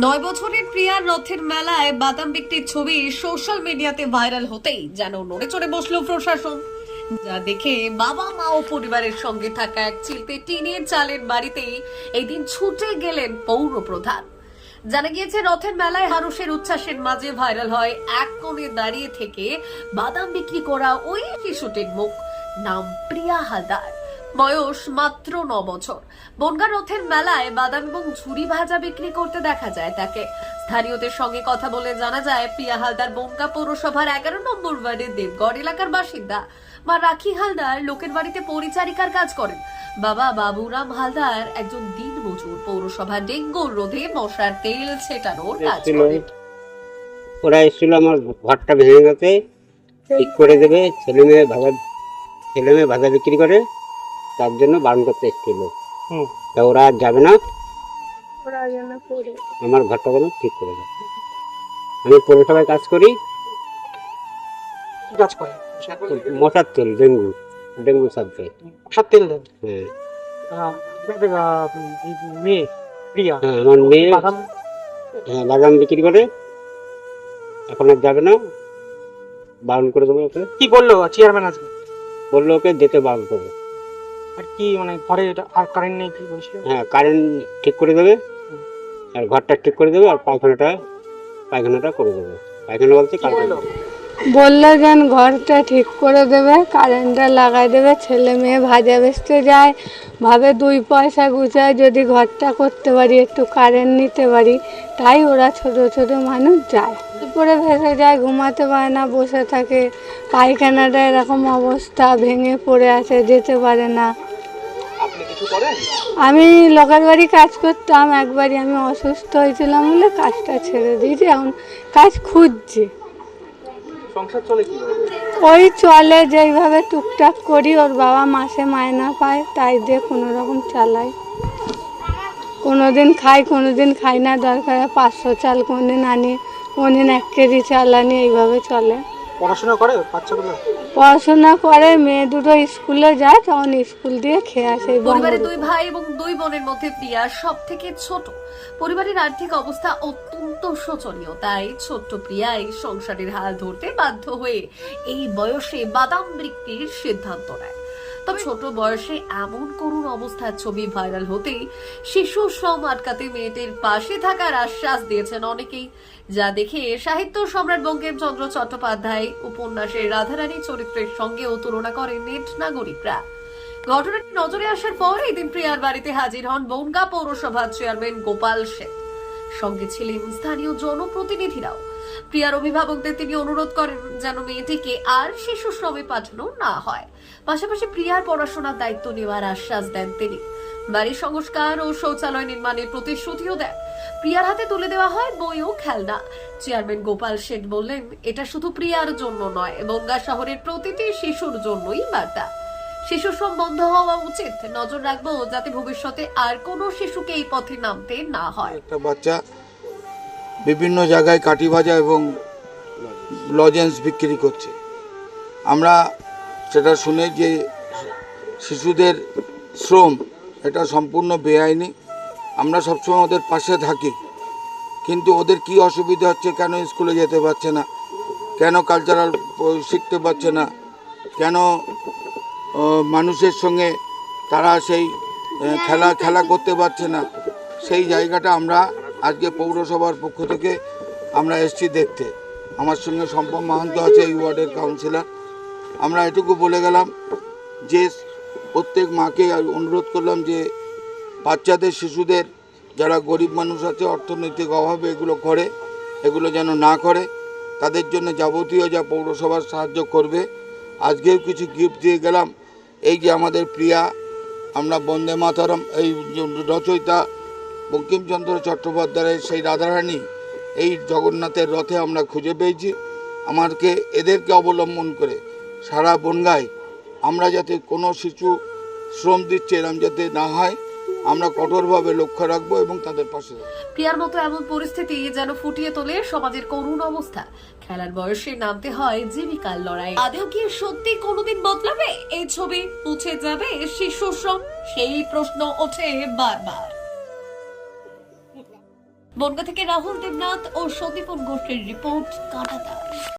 নয় বছরের প্রিয়ার রথের মেলায় বাদাম বিক্রির ছবি সোশ্যাল মিডিয়াতে ভাইরাল হতেই যেন নড়ে চড়ে বসল প্রশাসন। যা দেখে বাবা, মা ও পরিবারের সঙ্গে থাকা এক চিলতে টিনের চালের বাড়িতেই এই দিন ছুটে গেলেন পৌর প্রধান জানা গিয়েছে, রথের মেলায় হারুষের উচ্ছ্বাসের মাঝে ভাইরাল হয় এক কোণে দাঁড়িয়ে থেকে বাদাম বিক্রি করা ওই শিশুটির মুখ। নাম প্রিয়া হালদার। বয়স মাত্র ন বছর। বনগা রথের মেলায় বাদাম এবং ঝুড়ি ভাজা বিক্রি করতে দেখা যায় তাকে। স্থানীয়দের সঙ্গে কথা বলে জানা যায় প্রিয়া হালদার বনগা পৌরসভার এগারো নম্বর ওয়ার্ডের দেবগড় এলাকার বাসিন্দা। মা রাখি হালদার লোকের বাড়িতে পরিচারিকার কাজ করেন। বাবা বাবুরাম হালদার একজন দিন মজুর পৌরসভা ডেঙ্গুর রোধে মশার তেল ছেটানোর কাজ করেন। ওরা এসেছিল আমার ঘরটা ভেঙে গেছে ঠিক করে দেবে ছেলে মেয়ে ভাজা ছেলে মেয়ে ভাজা বিক্রি করে। তার জন্য বারণ করতে এসেছিল। তা ওরা আর যাবে না। আমার ঘরটা কোনো ঠিক করে দেবে আমি পৌরসভায় কাজ করি। কাজ করে মশার তেল ডেঙ্গু। ডেঙ্গু সাবজেক্ট সাত তেল দেন? হ্যাঁ। মেয়ে প্রিয়া হ্যাঁ আমার মেয়ে। হ্যাঁ বাদাম বিক্রি করে। এখন আর যাবে না। বারণ করে দেবো ওকে। কি বলল চেয়ারম্যান আজকে বলল ওকে যেতে বারণ করবে। আর কি মানে ঘরে এটা আর কারেন্ট নেই কি বলছিল? হ্যাঁ কারেন্ট ঠিক করে দেবে। আর ঘরটা ঠিক করে দেবে আর পায়খানাটা পায়খানাটা করে দেবে। পায়খানা বলতে কি বলল? যেন ঘরটা ঠিক করে দেবে কারেন্টটা লাগাই দেবে ছেলে মেয়ে ভাজা বেচতে যায় ভাবে দুই পয়সা গুছায় যদি ঘরটা করতে পারি একটু কারেন্ট নিতে পারি তাই ওরা ছোট ছোট মানুষ যায়। উপরে ভেসে যায় ঘুমাতে পারে না বসে থাকে পায়খানাটা এরকম অবস্থা ভেঙে পড়ে আছে যেতে পারে না। আমি লোকের বাড়ি কাজ করতাম একবারই আমি অসুস্থ হয়েছিলাম বলে কাজটা ছেড়ে দিয়েছি এখন কাজ খুঁজছি। ওই চলে যেইভাবে টুকটাক করি ওর বাবা মাসে মায়না পায় তাই দিয়ে কোনো রকম চালাই। কোনো দিন খাই কোনো দিন খাই না দরকার পাঁচশো চাল কোনো দিন আনি কোনো দিন এক কেজি চাল আনি এইভাবে চলে। পড়াশোনা করে বাচ্চাগুলো? পড়াশোনা করে মেয়ে দুটো স্কুলে যায় তখন স্কুল দিয়ে খেয়ে আসে পরিবারের পরিবারে দুই ভাই এবং দুই বোনের মধ্যে প্রিয়া সব থেকে ছোট। পরিবারের আর্থিক অবস্থা অত্যন্ত শোচনীয় তাই ছোট্ট প্রিয়া এই সংসারের হাল ধরতে বাধ্য হয়ে এই বয়সে বাদাম বিক্রির সিদ্ধান্ত নেয়। তবে ছোট বয়সে এমন করুণ অবস্থার ছবি ভাইরাল হতেই শিশু শ্রম আটকাতে মেয়েটির পাশে থাকার আশ্বাস দিয়েছেন অনেকেই, যা দেখে সাহিত্য সম্রাট বঙ্কিমচন্দ্র চট্টোপাধ্যায় উপন্যাসের রাধারানী চরিত্রের সঙ্গেও তুলনা করেন নেট নাগরিকরা। ঘটনাটি নজরে আসার পর এই দিন প্রিয়ার বাড়িতে হাজির হন বনগা পৌরসভার চেয়ারম্যান গোপাল শেঠ সঙ্গে ছিলেন স্থানীয় জনপ্রতিনিধিরাও। প্রিয়ার অভিভাবকদের তিনি অনুরোধ করেন যেন মেয়েটিকে আর শিশু শ্রমে পাঠানো না হয়। পাশাপাশি প্রিয়ার পড়াশোনার দায়িত্ব নেওয়ার আশ্বাস দেন তিনি। বাড়ির সংস্কার ও শৌচালয় নির্মাণের প্রতিশ্রুতিও দেন। প্রিয়ার হাতে তুলে দেওয়া হয় বই ও খেলনা। চেয়ারম্যান গোপাল শেঠ বললেন, এটা শুধু প্রিয়ার জন্য নয়, বনগা শহরের প্রতিটি শিশুর জন্যই বার্তা। শিশু শ্রম বন্ধ হওয়া উচিত। নজর রাখব যাতে ভবিষ্যতে আর কোনো শিশুকে এই পথে নামতে না হয়। একটা বাচ্চা বিভিন্ন জায়গায় কাঠি ভাজা এবং লজেন্স বিক্রি করছে। আমরা সেটা শুনে যে শিশুদের শ্রম, এটা সম্পূর্ণ বেআইনি। আমরা সবসময় ওদের পাশে থাকি। কিন্তু ওদের কি অসুবিধা হচ্ছে, কেন স্কুলে যেতে পারছে না? কেন কালচারাল শিখতে পারছে না? কেন মানুষের সঙ্গে তারা সেই খেলা খেলা করতে পারছে না। সেই জায়গাটা আমরা আজকে পৌরসভার পক্ষ থেকে আমরা এসছি দেখতে। আমার সঙ্গে সম্পম মাহান্ত আছে, এই ওয়ার্ডের কাউন্সিলর। আমরা এটুকু বলে গেলাম যে, প্রত্যেক মাকে অনুরোধ করলাম যে, বাচ্চাদের, শিশুদের, যারা গরিব মানুষ আছে, অর্থনৈতিক অভাবে এগুলো করে, এগুলো যেন না করে, তাদের জন্য যাবতীয় যা পৌরসভার সাহায্য করবে, আজকেও কিছু গিফট দিয়ে গেলাম। এই যে আমাদের প্রিয়া, আমরা বন্দে মাতারম, এই রচয়িতা বঙ্কিমচন্দ্র চট্টোপাধ্যায়ের সেই রাধারানী, এই জগন্নাথের রথে আমরা খুঁজে পেয়েছি। আমাকে এদেরকে অবলম্বন করে সারা বনগায় আমরা যাতে কোনো শিশু শ্রম দিচ্ছে এরম যাতে না হয় আমরা কঠোরভাবে লক্ষ্য রাখব এবং তাদের পাশে প্রিয়ার মতো এমন পরিস্থিতি যেন ফুটিয়ে তোলে সমাজের করুণ অবস্থা। খেলার বয়সে নামতে হয় জীবিকার লড়াই। আদেও কি সত্যি কোনোদিন বদলাবে? এই ছবি মুছে যাবে শিশু শ্রম? সেই প্রশ্ন ওঠে বারবার। বনগা থেকে রাহুল দেবনাথ ও সন্দীপন গোষ্ঠীর রিপোর্ট কাটাতার।